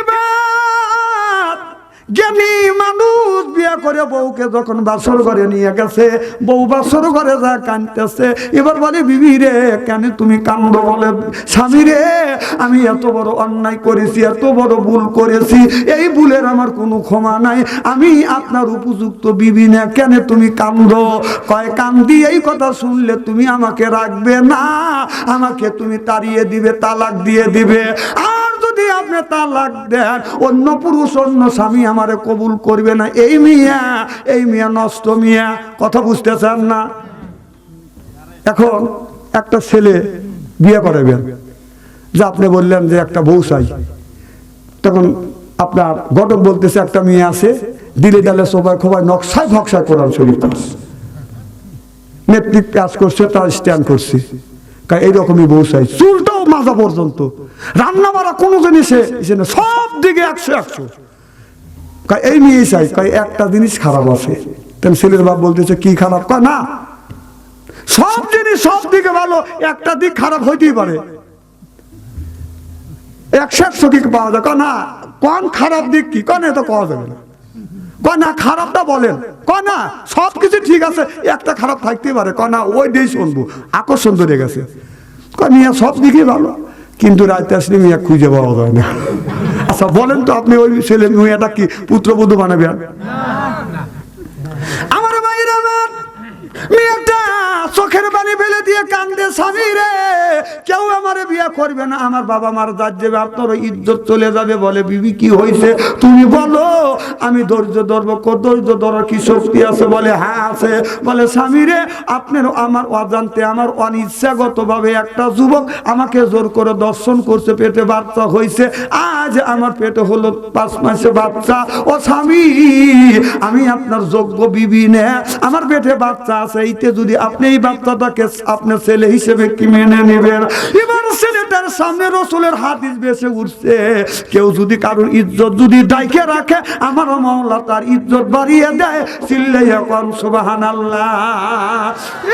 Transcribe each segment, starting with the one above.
এবার জ্ঞানী মানুষ করে বউকে যখন বাসর ঘরে নিয়ে গেছে, বউ বাসর ঘরে যা কানতেছে, এবার বলে, বিবি রে, কেন তুমি কান্দ বলে? স্বামী রে, আমি এত বড় অন্যায় করেছি, এত বড় ভুল করেছি, এই ভুলের আমার কোনো ক্ষমা নাই। আমি আপনার উপযুক্ত বিবি না, কেন তুমি কান্দ? কয়, কান্দি, এই কথা শুনলে তুমি আমাকে রাখবে না, আমাকে তুমি তাড়িয়ে দিবে, তালাক দিয়ে দিবে। আর যদি আপনি তালাক দেন, অন্য পুরুষ, অন্য স্বামী আমারে কবুল করবে না। এই মিয়া এই মিয়া নষ্ট মিয়া, কথা বুঝতেছেন না? এখন একটা ছেলে বিয়ে করাবেন। যে আপনি বললেন যে একটা বউ চাই। তখন আপনার ঘটক বলতেছে, একটা মেয়ে আছে, দিলে ডালে সবাই খোবাই নকশায় ভকশায় কোরআন শরীফ পড়ছে। মেট্রিক পাস করছে, তার স্ট্যান্ড করছে। এইরকমই বউ চাই। চুলটাও মাজা পর্যন্ত। রান্না বাড়া কোনো জিনিসে সব দিকে একশো একশো। এই মেয়ে চাই, কয়, একটা জিনিস খারাপ আছে। তেমন ছেলের বাপ বলতেছে, কি খারাপ? কয়, না। সব জিনিস সব দিকে ভালো, একটা দিক খারাপ হইতেই পারে। একশো একশো কি পাওয়া যায়। না, কোন খারাপ দিক কি? কন তো পাওয়া যাবে না। কয়, না, খারাপটা বলেন। কয়, না, সব কিছু ঠিক আছে, একটা খারাপ থাকতেই পারে। কয়, না ওই দিয়েই শুনব। আকর্ষণ ধরে গেছে। কয়, মিয়া, সব দিকে ভালো। কিন্তু রাতে আসলে মিয়া খুঁজে পাওয়া যায় না। আচ্ছা বলেন তো আপনি ওই ছেলে, মেয়েটা কি পুত্রবধূ বানাবেন আমার ভাইরা আমার মেয়েটা চোখের পানি ফেলে দিয়ে কান্দে স্বামী রে, কেউ আমার বিয়ে করবে না, আমার বাবা মার যাবে আপনার ইজ্জত চলে যাবে, বলে, বিবি, কি হয়েছে তুমি বলো, আমি ধৈর্য ধরবো ধৈর্য ধরার কি শক্তি আছে? বলে হ্যাঁ আছে। বলে, স্বামী রে, আপনার আমার অজান্তে, আমার অনিচ্ছাগত ভাবে একটা যুবক আমাকে জোর করে দর্শন করছে, পেটে বাচ্চা হয়েছে আজ আমার পেটে হলো পাঁচ মাসে বাচ্চা। ও স্বামী, আমি আপনার যোগ্য বিবি নে। আমার পেটে বাচ্চা আছে, এইতে যদি আপনি এই বাচ্চাটাকে আপনার ছেলে হিসেবে কি মেনে নেবেন এবার ছেলেটার সামনে রসুলের হাদিস বেসে উঠছে, কেউ যদি কারোর ইজ্জত যদি ডাইকে রাখে আমার মামলা তার ইজ্জত বাড়িয়ে দেয়। চিল্লে কর সুবাহান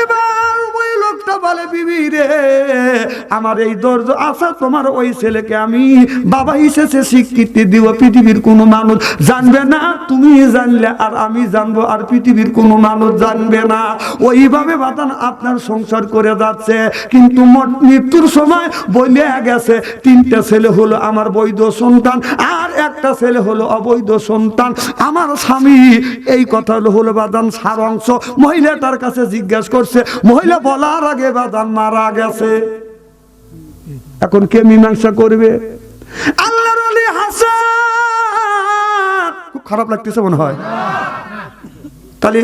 এবার ওই বলে বিবি রে। আমার এই দর্জ তোমার ওই ছেলেকে আমি বাবা হিসেবে স্বীকৃতি দিব পৃথিবীর কোনো মানুষ জানবে না। তুমি জানলে আর আমি জানব আর পৃথিবীর কোনো মানুষ জানবে না। ওইভাবে বাতান আপনার সংসার করে যাচ্ছে। কিন্তু মৃত্যুর সময় বলে গেছে, তিনটা ছেলে হলো আমার বৈধ সন্তান। আর একটা ছেলে হলো অবৈধ সন্তান। আমার স্বামী এই কথা হলো বাদান সার অংশ মহিলা তার কাছে জিজ্ঞাসা করছে, মহিলা বলার আগে বাদান মারা গেছে। এখন কে মীমাংসা করবে? আল্লাহর আলী হাসান। খুব খারাপ লাগতেছে মনে হয়। তাহলে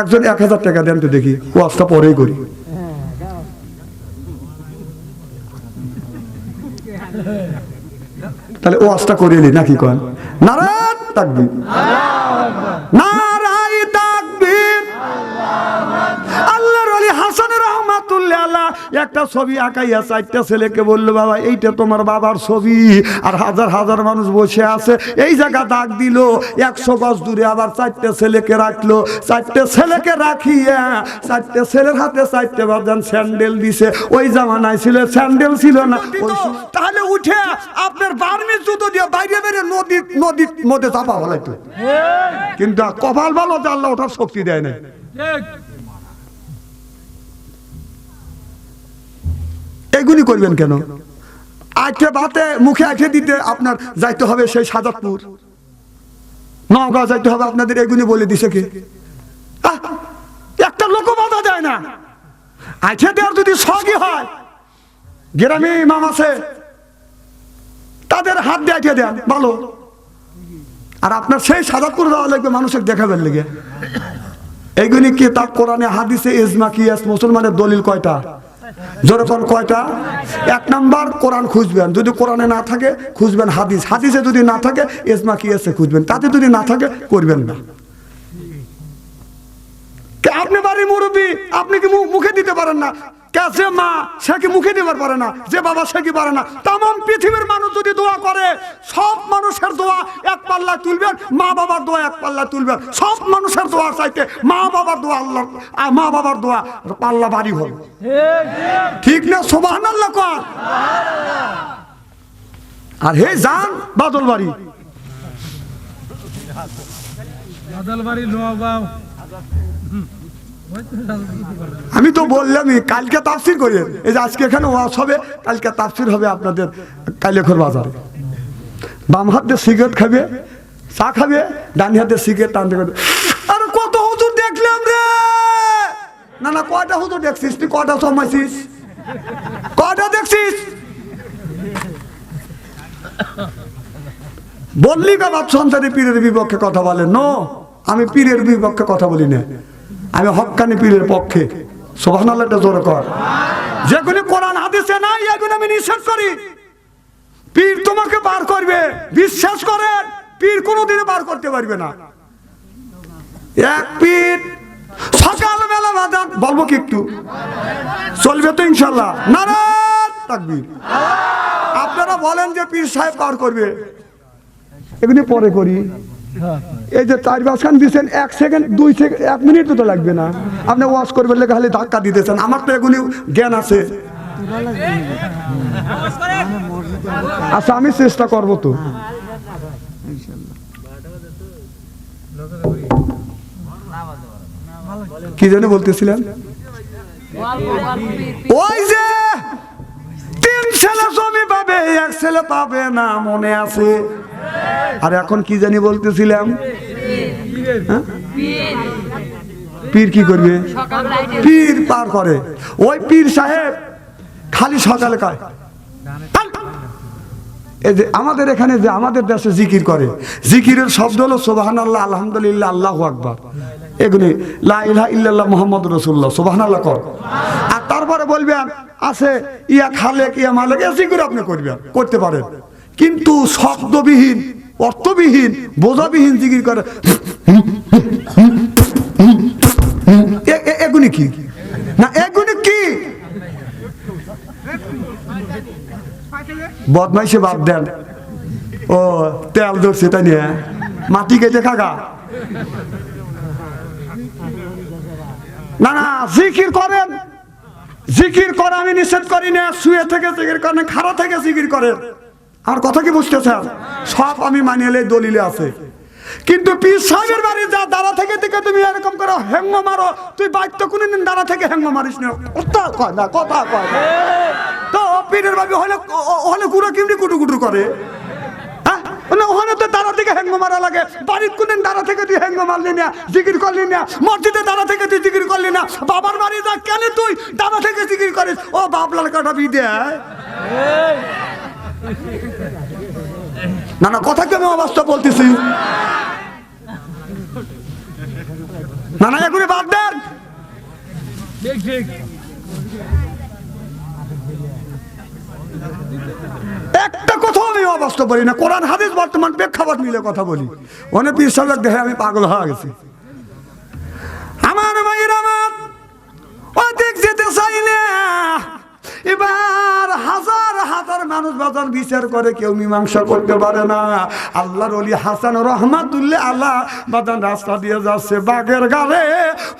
একজন এক হাজার টাকা দেন তো দেখি, ওয়াজটা পরেই করি। তাহলে ওয়াজটা করে নি নাকি কন? নারায়ণ তাকবি নারায় একটা ছবি আঁকাইয়া চারটা ছেলেকে বলল বাবা এইটা তোমার বাবার ছবি। আর হাজার হাজার মানুষ বসে আছে। এই জায়গা দাগ দিল একশো গজ দূরে আবার চারটে ছেলেকে রাখল। চারটে ছেলেকে রাখিয়া চারটে ছেলের হাতে চারটে বাজান স্যান্ডেল দিছে। ওই জামানায় ছিল স্যান্ডেল ছিল না। তাহলে উঠে আপনার বার্মির জুতো দিয়ে বাইরে বেরে নদী নদীর মধ্যে চাপা বলাইতো। কিন্তু কপাল ভালো জানলা ওঠার শক্তি দেয় না এগুলি করবেন কেন? আজকে ভাতে মুখে আঁকে দিতে আপনার যাইতে হবে সেই সাজাদপুর। নওগাঁ যাইতে হবে আপনাদের, এগুলি বলে দিছে কি? একটা লোক বাধা দেয় না। আজকে দেওয়ার যদি সগি হয়, গ্রামে ইমাম আছে, তাদের হাত দিয়ে আঁকে দেন, ভালো। আর আপনার সেই সাজাদপুর যাওয়া লাগবে, মানুষের দেখাবেন লেগে। এইগুলি কি তার কোরআনে, হাদিসে, ইজমা, কিয়াস, মুসলমানের দলিল কয়টা? যেরকম কয়টা? এক নাম্বার কোরআন খুঁজবেন। যদি কোরআনে না থাকে, খুঁজবেন হাদিস। হাদিসে যদি না থাকে এসমা কি এসে খুঁজবেন। তাতে যদি না থাকে, করবেন না। আপনি বাড়ির মুরব্বী, আপনি কি মুখে দিতে পারেন না? যে মা, সে কি মুখে দিতে পারে না? যে বাবা সে কি পারে না? তাম পৃথিবীর মানুষ যদি দোয়া করে, সব মানুষের দোয়া এক পাল্লা তুলবেন, মা বাবার দোয়া এক পাল্লা তুলবেন। সব মানুষের দোয়া চাইতে মা বাবার দোয়া আল্লাহ মা বাবার দোয়া পাল্লা বাড়ি হল ঠিক না? সোবাহান আল্লাহ আর হে যান বাদল বাড়ি। বাদলবাড়ি লোয়াবাও আমি তো বললামই, কালকে তাফসির করি। এই যে আজকে এখানে ওয়াজ হবে, কালকে তাফসির হবে আপনাদের কাইলেখর বাজারে। বাম হাত দিয়ে সিগারেট খাবে, চা খাবে, ডান হাতে সিগারেট টানতে করবে। আরে কত হুজুর দেখলাম রে! না না, কয়টা হুজুর দেখছিস? তুই কয়টা সমাইছিস কয়টা দেখছিস? বললি কা বাপ সন্তানের পীরের বিপক্ষে কথা বলে? নো, আমি পীরের বিপক্ষে কথা বলি না। আমি হক্কানি পীরের পক্ষে। কর। যেগুলি এগুলো আমি করি। পীর তোমাকে বার করবে। বিশ্বাস করেন, পীর কোনোদিনও বার করতে পারবে না। এক পীর সকালবেলা বাদান বলব কি একটু? চলবে তো ইনশাল্লাহ নারায়ণ আপনারা বলেন যে পীর সাহেব বার করবে। এগুলি পরে করি। এই যে চার খান দিচ্ছেন এক সেকেন্ড, দুই সেকেন্ড, এক মিনিট তো লাগবে না। আপনি ওয়াশ করবেন লেগে খালি ধাক্কা দিতেছেন। আমার তো এগুলি জ্ঞান আছে। আচ্ছা আমি চেষ্টা করব তো। কি জানি বলতেছিলেন? ওই যে তিন ছেলে জমি পাবে, এক ছেলে পাবে না, মনে আছে। আর এখন কি জানি বলতেছিলাম? হ্যাঁ? পীর কি করবে? পীর পার করে। ওই পীর সাহেব খালি সকালে কয় এই যে আমাদের এখানে যে আমাদের দেশে জিকির করে, জিকিরের শব্দ হলো সোবাহান আল্লাহ আলহামদুলিল্লাহ, আল্লাহ আকবর। এগুলি লা ইলাহা ইল্লাল্লাহ মোহাম্মদ রসুল্লাহ সোবাহান আল্লাহ কর। আর তারপরে বলবেন আছে, ইয়া খালেক, ইয়া মালেক, এ জিকির আপনি করবেন, করতে পারেন। কিন্তু শব্দবিহীন, অর্থবিহীন, বোঝাবিহীন জিকির করে। এগুলি কি? না এগুলি কি? বদমাইশে বাদ দেন। ও, তেল ধরছে, তাই নিয়ে মাটি কেটে খাগা। না না, জিকির করেন। জিকির করা আমি নিষেধ করি না, শুয়ে থেকে জিকির করেন, খাড়া থেকে জিকির করেন। আমার কথা কি বুঝতেছেন সব আমি মানিয়ে দলিলে আছে। কিন্তু পীর সাহেবের বাড়ি যা দাঁড়া থেকে থেকে তুমি এরকম করো হেঙ্গ মারো। তুই বাইক তো কোনোদিন দাঁড়া থেকে হেঙ্গ মারিস না। কথা কয় না কথা কয় না। তো পীরের বাড়ি হলে হলে গুঁড়ো কিমনি কুটু কুটু করে? হ্যাঁ? না, ওখানে তো দাঁড়া থেকে হ্যাঙ্গ মারা লাগে। বাড়ির কোনদিন দাঁড়া থেকে তুই হ্যাঙ্গ মারলি না জিকির করলি না। মসজিদে দাঁড়া থেকে তুই জিকির করলি না। বাবার বাড়ি যা কেন তুই দাঁড়া থেকে জিকির করিস? ও বাপলার কাটা বিদে। না না কথা কি আমি অবস্থা বলতেছি। না না এগুলি বাদ দেন। একটা কথাও আমি অবস্থা বলি না। কোরআন হাদিস বর্তমান প্রেক্ষাপট মিলে কথা বলি। অনেক পীর সাহেব দেখে আমি পাগল হয়ে গেছি। আমার মায়ের আমার অধিক যেতে চাই না এবার মানুষ বাজার বিচার করে, কেউ মীমাংসা করতে পারে না। আল্লাহর অলি হাসান রহমাতুল্লাহ আল্লাহ বাদান রাস্তা দিয়ে যাচ্ছে বাঘের গালে,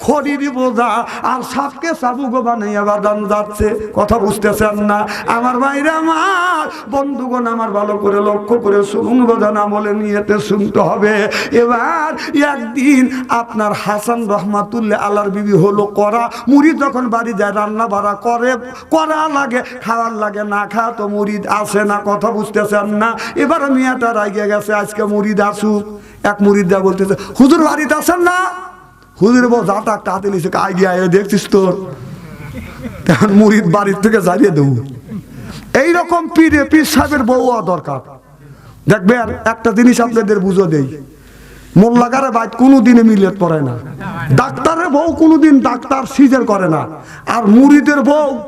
খড়ির বোঝা, আর সাপকে সাবুগো বানাইয়া বাদান যাচ্ছে। কথা বুঝতেছেন না? আমার বাইরে আমার, বন্ধুগণ আমার ভালো করে লক্ষ্য করে শুনুন বোঝান আমলে নিয়েতে শুনতে হবে। এবার একদিন আপনার হাসান রহমাতুল্লাহ আল্লাহর বিবি হলো করা মুড়ি যখন বাড়ি যায়, রান্না বাড়া করে করা লাগে, খাওয়ার লাগে, না খা তো মুড়িদ আসে না, কথা বুঝতেছেন না। এবার মেয়েটা রাগে গেছে, আজকে মুড়িদ আসুক। এক মুড়িদ বলতেছে, হুজুর বাড়িতে আসেন না? হুজুর বউ যা টাকটা হাতে নিছে আইডিয়া দেখছিস তোর? তখন মুড়িদ বাড়ির থেকে জ্বালিয়ে দেবো। এইরকম পীরে, পীর সাহেবের বউ দরকার। দেখবেন, একটা জিনিস আপনাদের বুঝো দেই। মোল্লাগারে বাইত কোনো দিনে মিলেট পড়ে না। ডাক্তারের বউ কোনোদিন ডাক্তার সিজার করে না। আর মুড়িদের বউ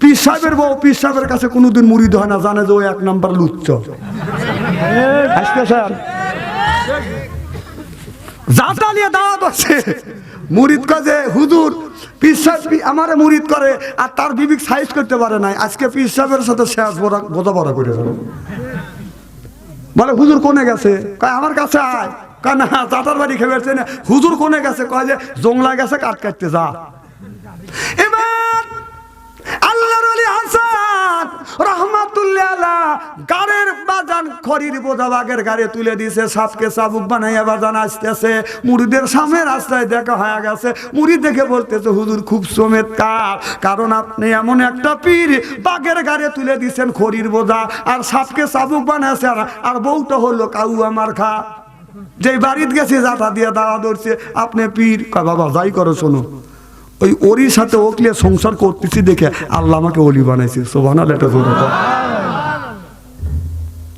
পীর সাহেবের বউ, পীর সাহেবের কাছে কোনোদিন মুড়িদ হয় না, জানে যে ও এক নাম্বার লুচ্চ। হুজুর করে আর তার সাইজ করতে পারে নাই। আজকে সাথে শেষ করে বলে, হুজুর কোনে গেছে? কয়, আমার কাছে আয়। না চাটার বাড়ি খেয়ে বেড়ছে না। হুজুর কোনে গেছে? কয় যে জংলা গেছে কাট কাটতে যা। এবার আল্লাহর আলী হাসান রহমাতুল্লাহ গাড়ের বাজান খড়ির বোঝা বাগের গাড়ি তুলে দিছে সাপকে চাবুক বানাইয়া বাজান আসতেছে। মুড়িদের সামনে রাস্তায় দেখা হয়ে গেছে। মুড়ি দেখে বলতেছে, হুজুর, খুব চমৎকার। কারণ আপনি এমন একটা পীর বাগের গাড়ি তুলে দিছেন খড়ির বোঝা, আর সাপকে চাবুক বানাইছে, আর- বউটা হলো কাউ আমার খা। যে বাড়িতে গেছে, যাতা দিয়ে দাঁড়া ধরছে। আপনি পীর? বাবা, যাই করো, শোনো। ওই ওরির সাথে ও ক্লিয়ার সংসার করতেছি দেখে আল্লাহ আমাকে অলি বানাইছে সোভানাল এটা জোরে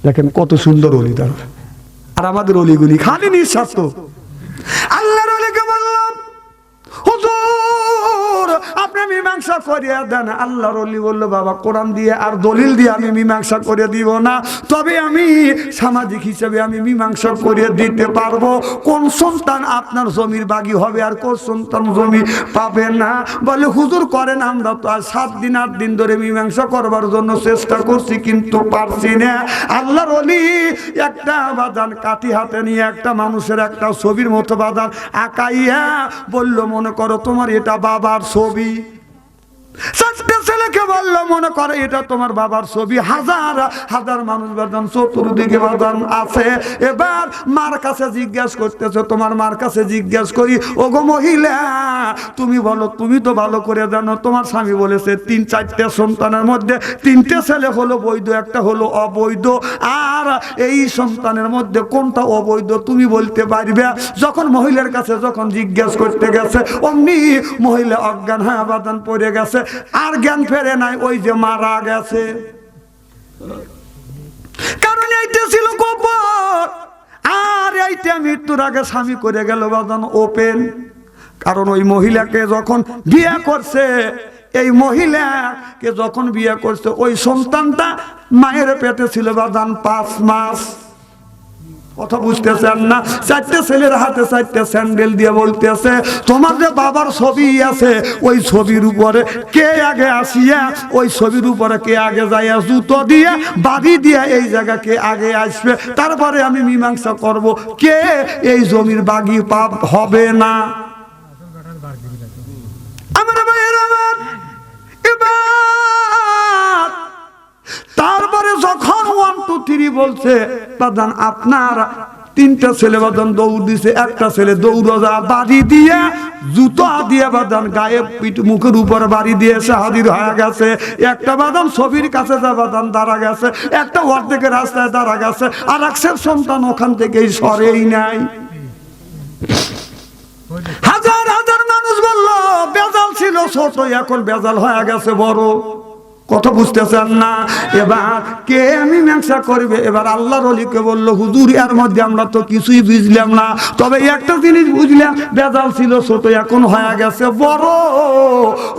দেখেন কত সুন্দর অলি তার। আর আমাদের অলিগুলি খালি নিঃস্বার্থ। আল্লাহর অলিকে বললাম, হুজুর মীমাংসা করিয়া দেন। আল্লাহর অলি বলল, বাবা, কোরআন দিয়ে আর দলিল দিয়ে আমি মীমাংসা করে দিব না। তবে আমি সামাজিক হিসেবে আমি মীমাংসা করে দিতে পারব। কোন সন্তান আপনার জমির বাগি হবে আর কোন সন্তান জমি পাবে না? বলে, হুজুর করেন, আমরা তো আর সাত দিন, আট দিন ধরে মীমাংসা করবার জন্য চেষ্টা করছি, কিন্তু পারছি না। আল্লাহর অলি একটা বাদান কাঠি হাতে নিয়ে একটা মানুষের একটা ছবির মতো বাদান আঁকাইয়া বলল, মনে করো তোমার এটা বাবার ছবি। তুমি বলো, তুমি তো ভালো করে জানো, তোমার স্বামী বলেছে, তিন, চারটে সন্তানের মধ্যে তিনটে ছেলে হলো বৈধ, একটা হলো অবৈধ। আর এই সন্তানের মধ্যে কোনটা অবৈধ তুমি বলতে পারবে? যখন মহিলার কাছে যখন জিজ্ঞেস করতে গেছে, অমনি মহিলা অজ্ঞান হ্যাঁ বাদান পড়ে গেছে। আর জ্ঞান ফেরে নাই, ওই যে মারা গেছে। কারণ এইটা ছিল কবর। আর এইটা মৃত্যুর আগে স্বামী করে গেল বাদান ওপেন। কারণ ওই মহিলাকে যখন বিয়ে করছে, এই মহিলাকে যখন বিয়ে করছে, ওই সন্তানটা মায়ের পেটে ছিল বাদান পাঁচ মাস। কথা বুঝতেছেন না? চারটে ছেলের হাতে চারটে স্যান্ডেল দিয়ে বলতেছে, তোমার যে বাবার ছবি আছে, ওই ছবির উপরে কে আগে আসিয়া, ওই ছবির উপরে কে আগে যাইয়া জুতো দিয়ে, বাড়ি দিয়ে এই জায়গা কে আগে আসবে? তারপরে আমি মীমাংসা করব। কে এই জমির বাগি পাপ হবে না? আমার আমার, এবার তারপরে যখন ওয়ান বলছে, বাদান, আপনার তিনটা ছেলে বাদান দৌড় দিছে, একটা ছেলে দৌড় বাড়ি দিয়ে জুতো দিয়ে বাদান গায়ে পিঠ মুখের উপর বাড়ি দিয়ে এসে হাজির হয়ে গেছে। একটা বাদাম ছবির কাছে যা বাদান দাঁড়া গেছে, একটা অর্ধেকের রাস্তায় দাঁড়া গেছে আর একশের সন্তান ওখান থেকেই সরেই নাই। হাজার হাজার মানুষ বলল, বেজাল ছিল ছোট, এখন বেজাল হয়ে গেছে বড়। কথা বুঝতেছেন না? এবার কে আমি মেংসা করবে? এবার আল্লাহর অলিকে বলল, হুজুর, এর মধ্যে আমরা তো কিছুই বুঝলাম না। তবে একটা জিনিস বুঝলাম বেজাল ছিল ছোট, এখন হয়ে গেছে বড়।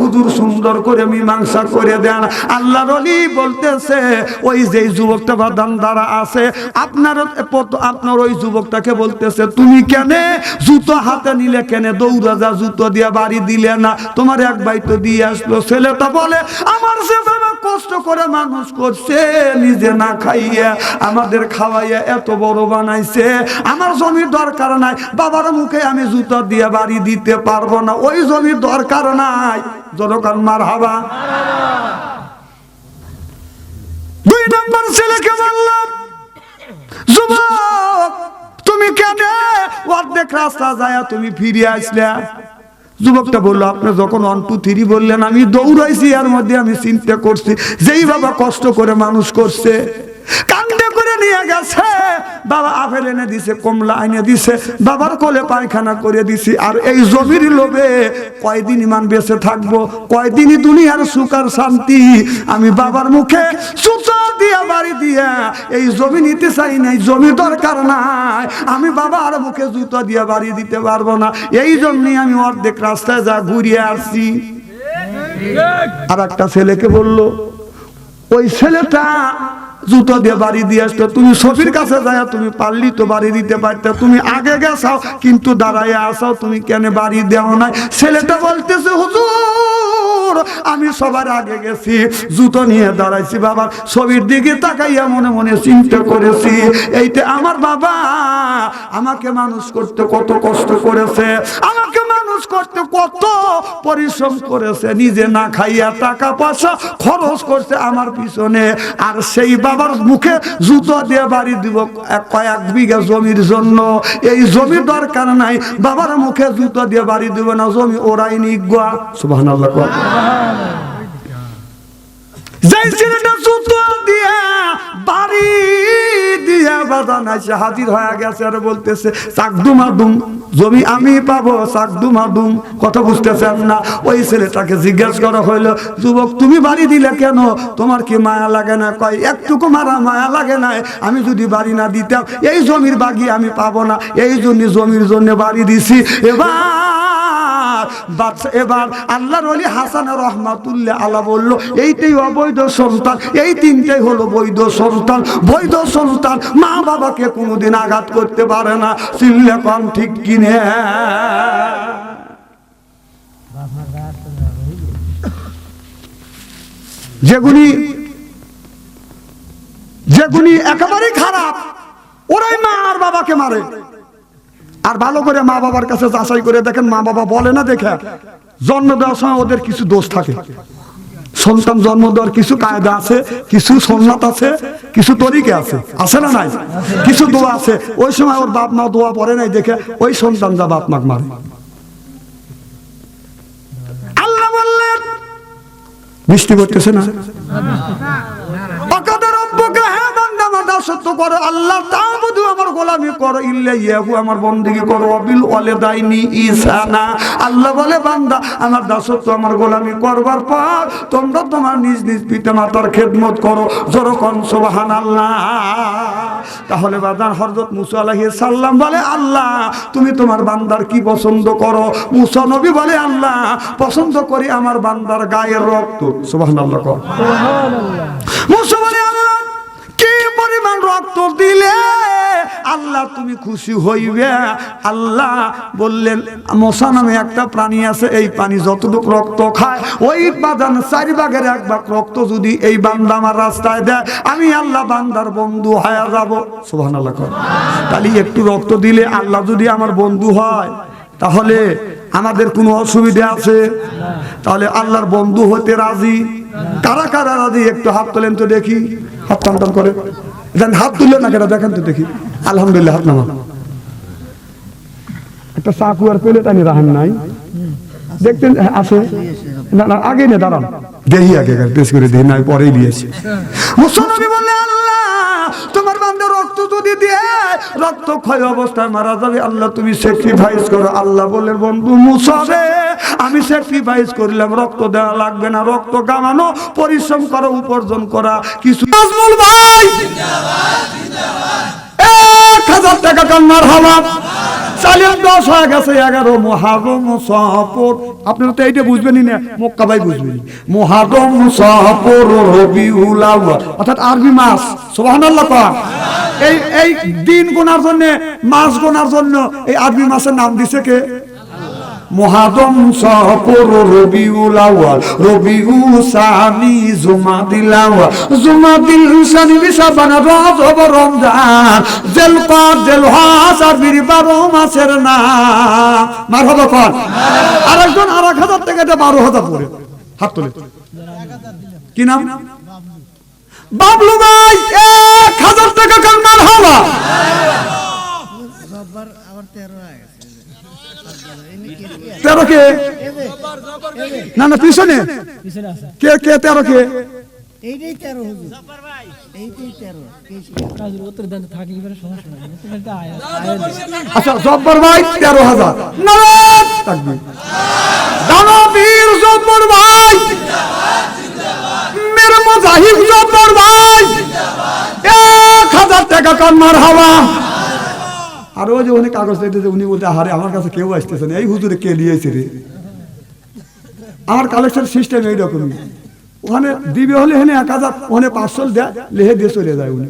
হুজুর, সুন্দর করে মীমাংসা করে দেন। আল্লাহর অলি বলতেছে, ওই যে যুবকটা বাদান দ্বারা আছে, আপনার আপনার ওই যুবকটাকে বলতেছে, তুমি কেনে জুতো হাতে নিলে কেনে? দৌড়া যা জুতো দিয়ে বাড়ি দিলে না। তোমার এক ভাই তো দিয়ে আসলো। ছেলেটা বলে, আমার সে কষ্ট করে মানুষ করছে, নিজে না খাইয়া, আমাদের খাওয়াইয়া এত বড় বানাইছে। আমার জমির দরকার নাই, বাবার মুখে আমি জুতো দিয়ে বাড়ি দিতে পারব না, ওই জমির দরকার নাই। জনকান মার হাবা দুই নম্বর ছেলেকে বললাম, যুবক, তুমি কেন অর্ধেক রাস্তা যায় তুমি ফিরে আসলে। যুবকটা বলল, আপনি যখন ওয়ান টু থ্রি বললেন, আমি দৌড়াইছি, এর মধ্যে আমি চিন্তা করছি, যেই বাবা কষ্ট করে মানুষ করছে কান্দে করে নিয়ে গেছে। বাবা আপেল এনে দিছে কমলা এনে দিছে বাবার কোলে পায়খানা করে দিছি। আর এই জমির লোভে কয়দিন ইমান বেঁচে থাকব কয়দিনই দুনিয়ার সুখ আর শান্তি। আমি বাবার মুখে সুতো দিয়া বাড়ি দিয়া এই জমি নিতে চাই নাই জমি দরকার নাই। আমি বাবার মুখে জুতো দিয়া বাড়ি দিতে পারব না। এই জন্যই আমি অর্ধেক রাস্তায় যা ঘুরিয়ে আসছি। আর একটা ছেলেকে বলল ওই ছেলেটা জুতো দিয়ে বাড়ি দিয়ে আসতো, তুমি সফির কাছে যায় তুমি পারলি তো বাড়ি দিতে পারতে, তুমি আগে গেছাও, কিন্তু দাঁড়াইয়া আসাও তুমি কেন বাড়ি দেও নাই? ছেলেটা বলতেছে, হুজুর, আমি সবার আগে গেছি, জুতো নিয়ে দাঁড়াইছি বাবার ছবির দিকে তাকাইয়া মনে মনে চিন্তা করেছি, এইটা আমার বাবা, আমাকে মানুষ করতে কত কষ্ট করেছে, আমাকে মানুষ করতে কত পরিশ্রম করেছে, নিজে না খাইয়া টাকা পয়সা খরচ করছে আমার পিছনে। আর সেই বাবার মুখে জুতো দিয়ে বাড়ি দিব কয়েক বিঘা জমির জন্য। এই জমির দরকার নাই, বাবার মুখে জুতো দিয়ে বাড়ি দিব না, জমি ওরাই নিগুয়া সুবাহ যেই ছেলেটা জুতো দিয়া বাড়ি দিয়া বাদান হাজির হয়ে গেছে আর বলতেছে চাকদুম আদুম জমি আমি পাবো সাকদুম আদুম কথা বুঝতেছেন না। ওই ছেলেটাকে জিজ্ঞেস করা হইল, যুবক, তুমি বাড়ি দিলে কেন? তোমার কি মায়া লাগে না? কয়, একটুকু মারা মায়া লাগে না আমি যদি বাড়ি না দিতাম, এই জমির বাগি আমি পাবো না। এই জন্য জমির জন্য বাড়ি দিছি। এবার এবার আল্লাহর ওলি হাসান রহমাতুল্লাহ আল্লাহ বলল, এইটাই অবৈধ সন্তান, এই তিনটাই হলো বৈধ সন্তান। বৈধ সন্তান মা বাবাকে কোনোদিন আঘাত করতে পারে না। চিল্লে কম ঠিক কিনে? যেগুলি যেগুলি একেবারেই খারাপ, ওরাই মা আর বাবাকে মারে। আর ভালো করে মা বাবার কাছে যাচাই করে দেখেন, মা বাবা বলে না দেখে জন্ম দেওয়ার সময় ওদের কিছু দোষ থাকে। সন্তান জন্ম দেওয়ার কিছু কায়দা আছে, কিছু সন্ন্যাত আছে, কিছু তরিকে আছে আছে না নাই? কিছু দোয়া আছে। ওই সময় ওর বাপ মা দোয়া পড়ে নাই দেখে ওই সন্তান যা বাপ মাক মারে। আল্লাহ বৃষ্টি করতেছে না অকাদের রব্বকে হ্যাঁ বান্দা আমার দাসত্ব করো আল্লাহ তাবুদু আমার গোলামি করো। ইল্লা ইয়াহু আমার বন্দেগি করো অবিল ওয়ালিদাইনি ইসানা আল্লাহ বলে বান্দা আমার দাসত্ব আমার গোলামি করবার পর তোমরা তোমার নিজ নিজ পিতা মাতার খেদমত করো। যেরকম সুবহানাল্লাহ। তাহলে বাদান হযরত মুসা আলাইহিস সালাম বলে আল্লাহ তুমি তোমার বান্দার কি পছন্দ করো? মুসা নবী বলে আল্লাহ পছন্দ করি আমার বান্দার গায়ের রক্ত। সুবহানাল্লাহ কর। মুসা আল্লাহ কি পরিমাণ রক্ত দিলে আল্লাহ তুমি খুশি হইবে। আল্লাহ বললেন মশা নামে একটা প্রাণী আছে, এই প্রাণী যতটুকু রক্ত খায়, ওই বাদান চারি ভাগের এক রক্ত যদি এই বান্দা আমার রাস্তায় দেয়, আমি আল্লাহ বান্দার বন্ধু হয়ে যাব। সুবহানাল্লাহ কর। তাহলে একটু রক্ত দিলে আল্লাহ যদি আমার বন্ধু হয়, তাহলে আমাদের কোনো অসুবিধা আছে? তাহলে আল্লাহর বন্ধু হতে রাজি? কারা কারা রাজি? একটু হাত তোলেন তো দেখি। হাত টান করে। দেন হাত তুললেন না কেটা দেখেন তো দেখি। আলহামদুলিল্লাহ, হাত নামা একটা চাকু আর পেলে তাই রাহান নাই। দেখতেন আছে। না না আগে না, দাঁড়ান। দেহি আগে পেশ করে দেহি না পরেই দিয়েছে মুসলমান বললে আল্লাহ তোমার বান্ধব রক্ত যদি দিয়ে রক্ত ক্ষয় অবস্থায় মারা যাবে, আল্লাহ তুমি স্যাক্রিফাইস করো। আল্লাহ বলে, বন্ধু, মুসাবে, আমি স্যাক্রিফাইস করলাম। রক্ত দেওয়া লাগবে না। রক্ত কামানো পরিশ্রম করা, উপার্জন করা। কিছু নাজমুল ভাই, এক হাজার টাকা কান্নার হাওয়া চালের দশ হয়ে গেছে, এগারো মহারম সহপর আপনারা তো এইটা বুঝবেনই না মক্কা ভাই বুঝবেন মহাগম সহপর রবিউল আউয়াল। অর্থাৎ আরবি মাস সুবহানাল্লাহ কর এই এই দিন গোনার জন্য মাস গোনার জন্য এই আরবি মাসের নাম দিছে কে? মহাদম সহপর রবিউল আউয়াল রবিউ সানি, জুমাদিল আউয়াল। জুমাদিল সানি বিশাবানা রজব রমজান। জেলপাত জেলহাস, আর বিরি বারো মাসের নাম। মারহাবা কর। আরেকজন আর এক হাজার টাকা দিয়ে বারো হাজার করে হাত তোলে। কি নাম? বাবলু ভাই, এক হাজার টাকা কাল মার রোববার আবার তেরো তেরো কে? না না পিছনে। কে কে তেরো কে? এইটাই তেরো হুজুর এইটাই তেরো। উত্তর দান থাকে এবারে সমস্যা নাই উত্তর দানটা আয়া আয়া আচ্ছা জব্বর ভাই তেরো হাজার। নারায়ণ! তাকবীর। দানবীর জব্বর ভাই। মেরে মুজাহিদ জব্বর ভাই। এক হাজার টাকা কন্যার হাওয়া। আর ওই যে উনি কাগজ দিতেছে উনি বলতে হারে আমার কাছে কেউ আসতেছে না। এই হুজুরে কে নিয়েছে রে? আমার কালেকশন সিস্টেম এইরকমই। ওখানে দিবে হলে হেনে এক হাজার, ওখানে পাঁচশো দেয় লেহে দিয়ে চলে যায় উনি।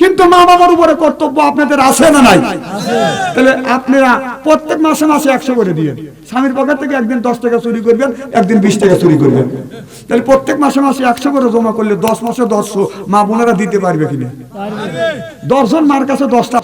কিন্তু মা বাবার উপরে কর্তব্য আপনাদের আছে না নাই? তাহলে আপনারা প্রত্যেক মাসে মাসে একশো করে দিয়ে স্বামীর পকেট থেকে একদিন দশ টাকা চুরি করবেন, একদিন বিশ টাকা চুরি করবেন। তাহলে প্রত্যেক মাসে মাসে একশো করে জমা করলে দশ মাসে দশশো মা বোনেরা দিতে পারবে কিনা? দশজন মার কাছে দশটা